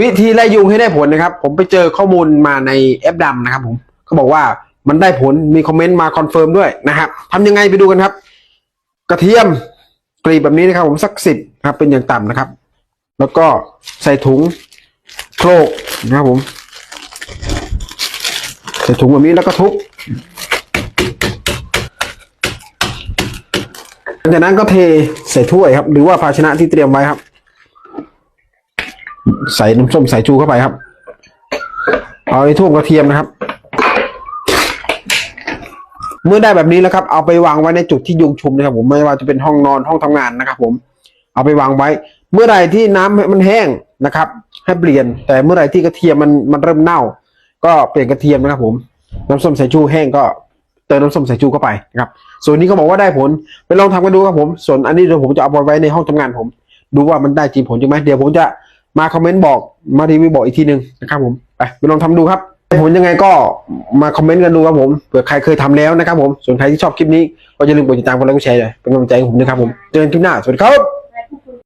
วิธีไล่ยุงให้ได้ผลนะครับ ผมไปเจอข้อมูลมาในแอปดำนะครับ ผมเขาบอกว่ามันได้ผลมีคอมเมนต์มาคอนเฟิร์มด้วยนะครับทำยังไงไปดูกันครับ กระเทียมกรีบแบบนี้นะครับ ผมสักสิบครับ เป็นอย่างต่ำนะครับ แล้วก็ใส่ถุงโครกนะครับผมใส่ถุงแบบนี้แล้วก็ทุบหลังจากนั้นก็เทใส่ถ้วยครับ หรือว่าภาชนะที่เตรียมไว้ครับ ใส่น้ำส้มสายชูเข้าไปครับ เอาไอ้ทุ่งกระเทียมนะครับ เมื่อได้แบบนี้แล้วครับ เอาไปวางไว้ในจุดที่ยุงชุมนะครับผมไม่ว่าจะเป็นห้องนอนห้องทำงานนะครับ ผม เอาไปวางไว้ เมื่อไหร่ที่น้ำมันแห้งนะครับ ให้เปลี่ยน แต่เมื่อไหร่ที่กระเทียมมันมันเริ่มเน่า ก็เปลี่ยนกระเทียมนะครับ ผม น้ำส้มสายชูแห้งก็เติมน้ำส้มสายชูเข้าไปนะครับ ส่วนนี้เขาบอกว่าได้ผลไปลองทำกันดูครับผม ส่วนอันนี้เดี๋ยวผมจะเอาไปไว้ในห้องทำงานผม ดูว่ามันได้จริงผลจริงไหมเดี๋ยวผมจะ มาคอมเมนต์บอกมารีวิวบอกอีกทีหนึ่งนะครับผมไปไปลองทำดูครับผลยังไงก็มาคอมเมนต์กันดูครับผมเผื่อใครเคยทำแล้วนะครับผมส่วนใครที่ชอบคลิปนี้ก็อย่าลืมกดติดตามกดไลค์กดแชร์เลยเป็นกำลังใจให้ผมนะครับผมเจอกันคลิปหน้าสวัสดีครับ